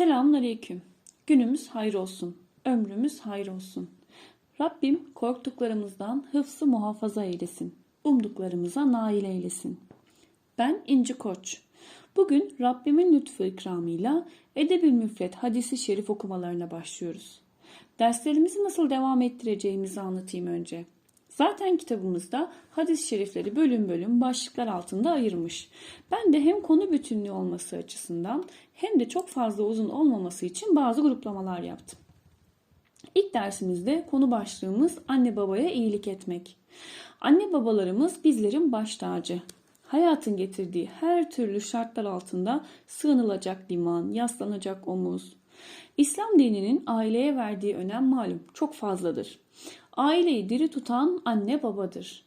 Selamun Aleyküm. Günümüz hayır olsun. Ömrümüz hayır olsun. Rabbim korktuklarımızdan hıfzı muhafaza eylesin. Umduklarımıza nail eylesin. Ben İnci Koç. Bugün Rabbimin lütfu ikramıyla Edebül Müfret hadisi şerif okumalarına başlıyoruz. Derslerimizi nasıl devam ettireceğimizi anlatayım önce. Zaten kitabımızda hadis-i şerifleri bölüm bölüm başlıklar altında ayırmış. Ben de hem konu bütünlüğü olması açısından hem de çok fazla uzun olmaması için bazı gruplamalar yaptım. İlk dersimizde konu başlığımız anne babaya iyilik etmek. Anne babalarımız bizlerin baş tacı. Hayatın getirdiği her türlü şartlar altında sığınılacak liman, yaslanacak omuz. İslam dininin aileye verdiği önem malum çok fazladır. Aileyi diri tutan anne babadır.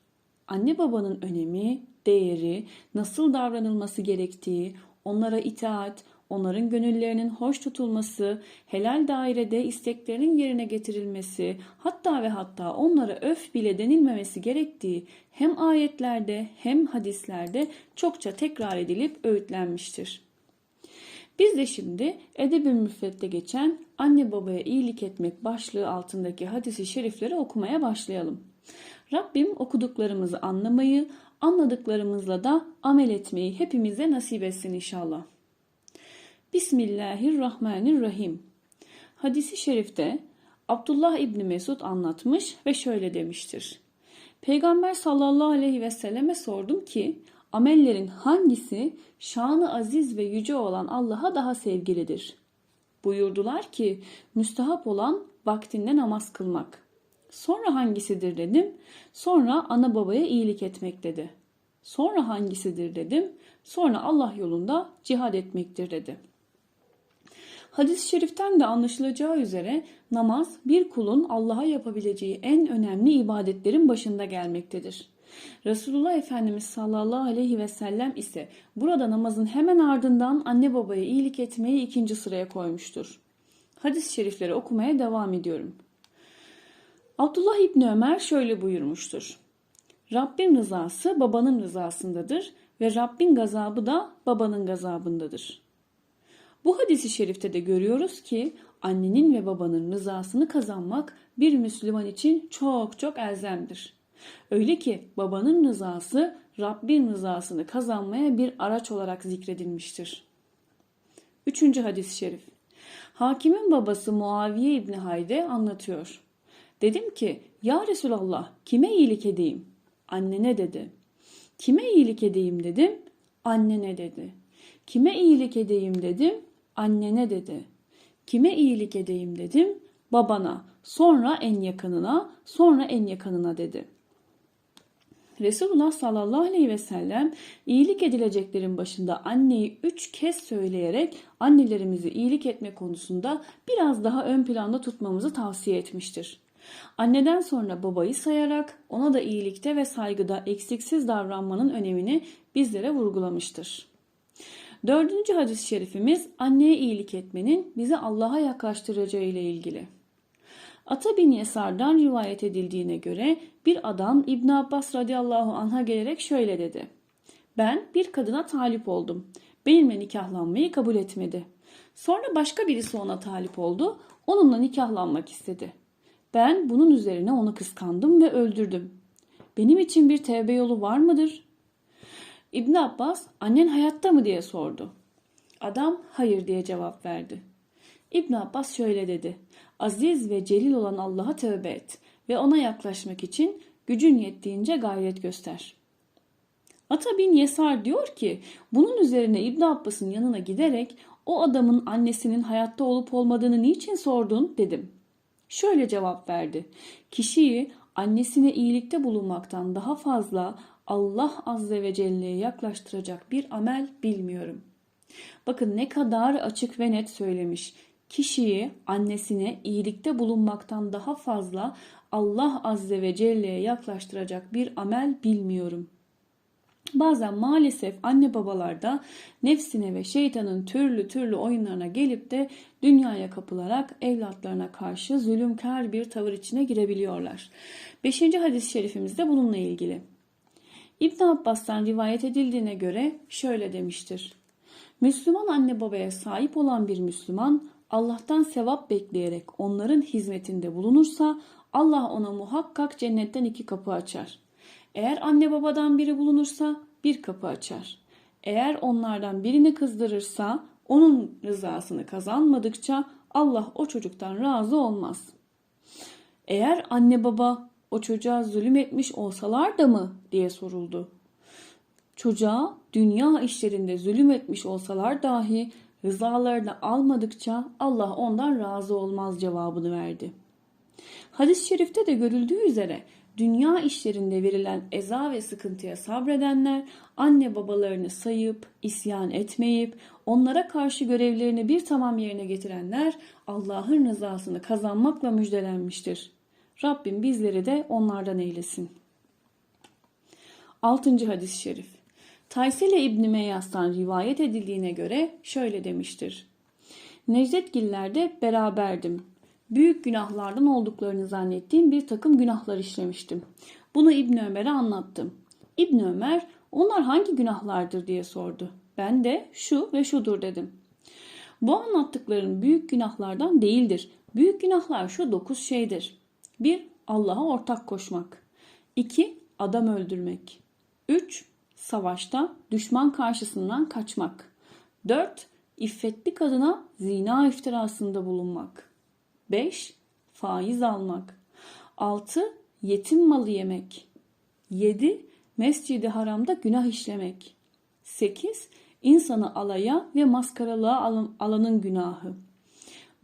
Anne babanın önemi, değeri, nasıl davranılması gerektiği, onlara itaat, onların gönüllerinin hoş tutulması, helal dairede isteklerinin yerine getirilmesi, hatta ve hatta onlara öf bile denilmemesi gerektiği hem ayetlerde hem hadislerde çokça tekrar edilip öğütlenmiştir. Biz de şimdi Edeb-i Müfret'te geçen anne babaya iyilik etmek başlığı altındaki hadisi şerifleri okumaya başlayalım. Rabbim okuduklarımızı anlamayı, anladıklarımızla da amel etmeyi hepimize nasip etsin inşallah. Bismillahirrahmanirrahim. Hadisi şerifte Abdullah İbni Mesud anlatmış ve şöyle demiştir. Peygamber sallallahu aleyhi ve selleme sordum ki amellerin hangisi şanı aziz ve yüce olan Allah'a daha sevgilidir? Buyurdular ki müstahap olan vaktinde namaz kılmak. Sonra hangisidir dedim. Sonra ana babaya iyilik etmek dedi. Sonra hangisidir dedim. Sonra Allah yolunda cihad etmektir dedi.'' Hadis-i şeriften de anlaşılacağı üzere namaz bir kulun Allah'a yapabileceği en önemli ibadetlerin başında gelmektedir. Resulullah Efendimiz sallallahu aleyhi ve sellem ise burada namazın hemen ardından anne babaya iyilik etmeyi ikinci sıraya koymuştur. Hadis-i şerifleri okumaya devam ediyorum. Abdullah İbni Ömer şöyle buyurmuştur. Rabbin rızası babanın rızasındadır ve Rabbin gazabı da babanın gazabındadır.'' Bu hadisi şerifte de görüyoruz ki annenin ve babanın rızasını kazanmak bir Müslüman için çok çok elzemdir. Öyle ki babanın rızası Rabbin rızasını kazanmaya bir araç olarak zikredilmiştir. Üçüncü hadis-i şerif. Hakimin babası Muaviye İbni Hayde anlatıyor. Dedim ki ya Resulallah kime iyilik edeyim? Annene dedi. Kime iyilik edeyim dedim. Annene dedi. Kime iyilik edeyim dedim. Annene dedi. Kime iyilik edeyim dedim. Babana, sonra en yakınına, sonra en yakınına dedi. Resulullah sallallahu aleyhi ve sellem iyilik edileceklerin başında anneyi üç kez söyleyerek annelerimizi iyilik etme konusunda biraz daha ön planda tutmamızı tavsiye etmiştir. Anneden sonra babayı sayarak ona da iyilikte ve saygıda eksiksiz davranmanın önemini bizlere vurgulamıştır. Dördüncü hadis-i şerifimiz anneye iyilik etmenin bizi Allah'a yaklaştıracağı ile ilgili. Ata bin Yesar'dan rivayet edildiğine göre bir adam İbn Abbas radıyallahu anh'a gelerek şöyle dedi. Ben bir kadına talip oldum. Benimle nikahlanmayı kabul etmedi. Sonra başka birisi ona talip oldu. Onunla nikahlanmak istedi. Ben bunun üzerine onu kıskandım ve öldürdüm. Benim için bir tevbe yolu var mıdır? İbn Abbas annen hayatta mı diye sordu. Adam hayır diye cevap verdi. İbn Abbas şöyle dedi. Aziz ve celil olan Allah'a tövbe et ve ona yaklaşmak için gücün yettiğince gayret göster. Ata bin Yesar diyor ki bunun üzerine İbn Abbas'ın yanına giderek o adamın annesinin hayatta olup olmadığını niçin sordun dedim. Şöyle cevap verdi. Kişiyi annesine iyilikte bulunmaktan daha fazla Allah Azze ve Celle'ye yaklaştıracak bir amel bilmiyorum. Bakın ne kadar açık ve net söylemiş. Kişiyi annesine iyilikte bulunmaktan daha fazla Allah Azze ve Celle'ye yaklaştıracak bir amel bilmiyorum. Bazen maalesef anne babalarda nefsine ve şeytanın türlü türlü oyunlarına gelip de dünyaya kapılarak evlatlarına karşı zulümkar bir tavır içine girebiliyorlar. Beşinci hadis-i şerifimiz de bununla ilgili. İbn Abbas'tan rivayet edildiğine göre şöyle demiştir. Müslüman anne babaya sahip olan bir Müslüman Allah'tan sevap bekleyerek onların hizmetinde bulunursa Allah ona muhakkak cennetten iki kapı açar. Eğer anne babadan biri bulunursa bir kapı açar. Eğer onlardan birini kızdırırsa onun rızasını kazanmadıkça Allah o çocuktan razı olmaz. Eğer anne baba o çocuğa zulüm etmiş olsalar da mı diye soruldu. Çocuğa dünya işlerinde zulüm etmiş olsalar dahi rızalarını almadıkça Allah ondan razı olmaz cevabını verdi. Hadis-i şerifte de görüldüğü üzere dünya işlerinde verilen eza ve sıkıntıya sabredenler anne babalarını sayıp isyan etmeyip onlara karşı görevlerini bir tamam yerine getirenler Allah'ın rızasını kazanmakla müjdelenmiştir. Rabbim bizleri de onlardan eylesin. 6. hadis-i şerif Taysile İbni Meyyas'tan rivayet edildiğine göre şöyle demiştir. Necdetgillerde beraberdim. Büyük günahlardan olduklarını zannettiğim bir takım günahlar işlemiştim. Bunu İbni Ömer'e anlattım. İbni Ömer onlar hangi günahlardır diye sordu. Ben de şu ve şudur dedim. Bu anlattıkların büyük günahlardan değildir. Büyük günahlar şu dokuz şeydir. 1. Allah'a ortak koşmak. 2. Adam öldürmek. 3 savaşta düşman karşısından kaçmak. 4. İffetli kadına zina iftirasında bulunmak. 5. Faiz almak. 6. Yetim malı yemek. 7. Mescidi haramda günah işlemek. 8. İnsanı alaya ve maskaralığa alanın günahı.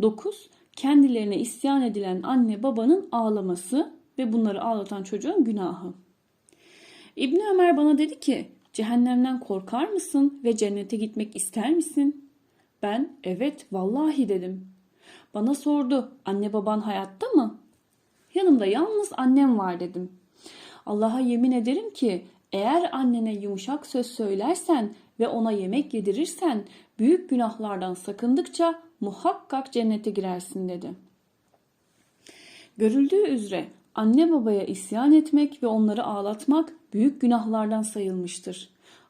9. Kendilerine isyan edilen anne babanın ağlaması ve bunları ağlatan çocuğun günahı. İbni Ömer bana dedi ki cehennemden korkar mısın ve cennete gitmek ister misin? Ben evet vallahi dedim. Bana sordu anne baban hayatta mı? Yanımda yalnız annem var dedim. Allah'a yemin ederim ki eğer annene yumuşak söz söylersen ve ona yemek yedirirsen büyük günahlardan sakındıkça muhakkak cennete girersin dedi. Görüldüğü üzere anne babaya isyan etmek ve onları ağlatmak büyük günahlardan sayılmıştır.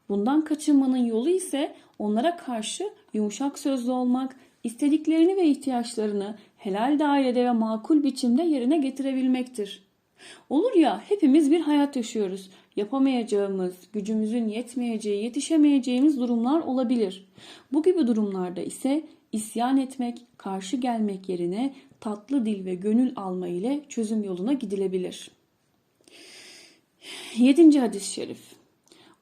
Bundan kaçınmanın yolu ise onlara karşı yumuşak sözlü olmak, istediklerini ve ihtiyaçlarını helal dairede ve makul biçimde yerine getirebilmektir. Olur ya hepimiz bir hayat yaşıyoruz. Yapamayacağımız, gücümüzün yetmeyeceği, yetişemeyeceğimiz durumlar olabilir. Bu gibi durumlarda ise isyan etmek, karşı gelmek yerine tatlı dil ve gönül alma ile çözüm yoluna gidilebilir. 7. hadis-i şerif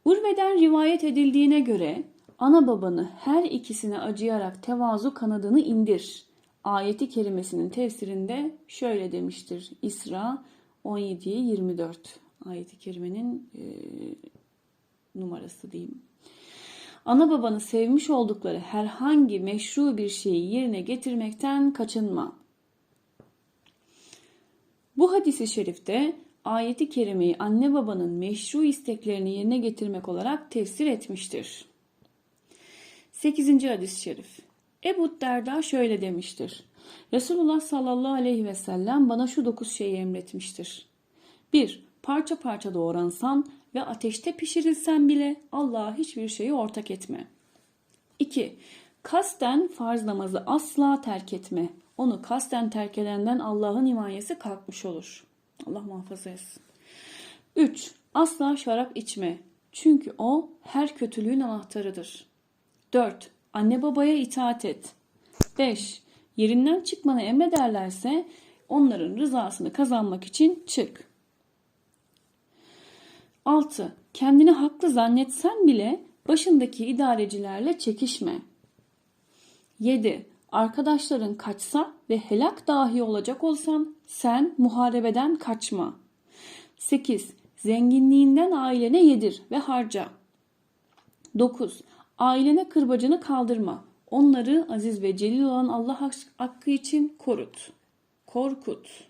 Urve'den rivayet edildiğine göre ana babanı her ikisine acıyarak tevazu kanadını indir. Ayeti kerimesinin tefsirinde şöyle demiştir. İsra 17'ye 24 ayeti kerimenin e, numarası diyeyim. Ana babanı sevmiş oldukları herhangi meşru bir şeyi yerine getirmekten kaçınma. Bu hadisi şerifte ayeti kerimeyi anne babanın meşru isteklerini yerine getirmek olarak tefsir etmiştir. 8. hadis-i şerif Ebu Derda şöyle demiştir. Resulullah sallallahu aleyhi ve sellem bana şu dokuz şeyi emretmiştir. 1. Parça parça doğransan ve ateşte pişirilsen bile Allah'a hiçbir şeyi ortak etme. 2. Kasten farz namazı asla terk etme. Onu kasten terk edenden Allah'ın himayesi kalkmış olur. Allah muhafaza etsin. 3. Asla şarap içme. Çünkü o her kötülüğün anahtarıdır. 4. Anne babaya itaat et. 5. Yerinden çıkmanı emrederlerse onların rızasını kazanmak için çık. 6. Kendini haklı zannetsen bile başındaki idarecilerle çekişme. 7. Arkadaşların kaçsa ve helak dahi olacak olsan sen muharebeden kaçma. 8. Zenginliğinden ailene yedir ve harca. 9. Ailene kırbacını kaldırma. Onları aziz ve celil olan Allah hakkı için korut. Korkut.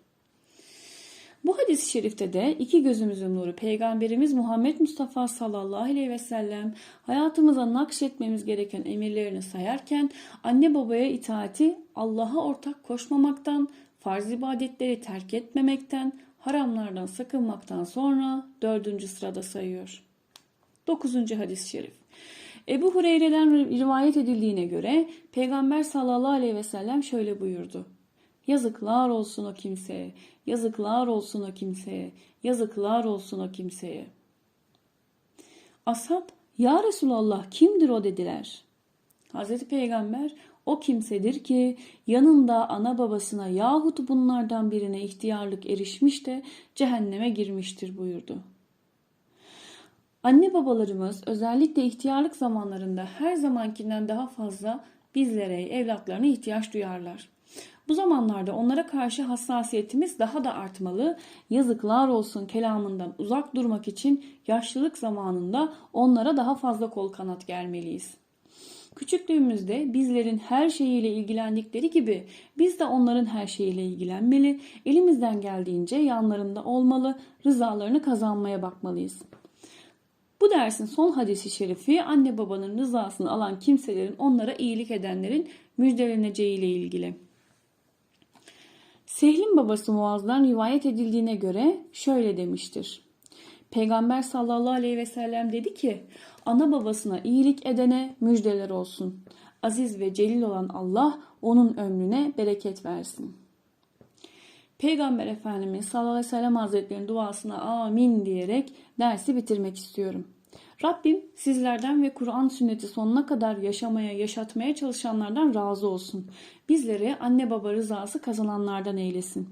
Bu hadis-i şerifte de iki gözümüzün nuru Peygamberimiz Muhammed Mustafa sallallahu aleyhi ve sellem hayatımıza nakşetmemiz gereken emirlerini sayarken anne babaya itaati Allah'a ortak koşmamaktan, farz ibadetleri terk etmemekten, haramlardan sakınmaktan sonra dördüncü sırada sayıyor. Dokuzuncu hadis-i şerif. Ebu Hureyre'den rivayet edildiğine göre Peygamber sallallahu aleyhi ve sellem şöyle buyurdu. Yazıklar olsun o kimseye, yazıklar olsun o kimseye, yazıklar olsun o kimseye. Ashab, ya Resulallah kimdir o dediler. Hazreti Peygamber, o kimsedir ki yanında ana babasına yahut bunlardan birine ihtiyarlık erişmiş de cehenneme girmiştir buyurdu. Anne babalarımız özellikle ihtiyarlık zamanlarında her zamankinden daha fazla bizlere, evlatlarına ihtiyaç duyarlar. Bu zamanlarda onlara karşı hassasiyetimiz daha da artmalı. Yazıklar olsun kelamından uzak durmak için yaşlılık zamanında onlara daha fazla kol kanat germeliyiz. Küçüklüğümüzde bizlerin her şeyiyle ilgilendikleri gibi biz de onların her şeyiyle ilgilenmeli, elimizden geldiğince yanlarında olmalı, rızalarını kazanmaya bakmalıyız. Bu dersin son hadisi şerifi anne babanın rızasını alan kimselerin onlara iyilik edenlerin müjdeleneceği ile ilgili. Sehlin babası Muaz'dan rivayet edildiğine göre şöyle demiştir. Peygamber sallallahu aleyhi ve sellem dedi ki ana babasına iyilik edene müjdeler olsun. Aziz ve celil olan Allah onun ömrüne bereket versin. Peygamber Efendimiz sallallahu aleyhi ve sellem hazretlerinin duasına amin diyerek dersi bitirmek istiyorum. Rabbim sizlerden ve Kur'an sünneti sonuna kadar yaşamaya, yaşatmaya çalışanlardan razı olsun. Bizleri anne baba rızası kazananlardan eylesin.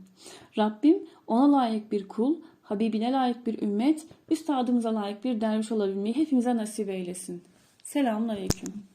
Rabbim ona layık bir kul, Habibine layık bir ümmet, üstadımıza layık bir derviş olabilmeyi hepimize nasip eylesin. Selamun Aleyküm.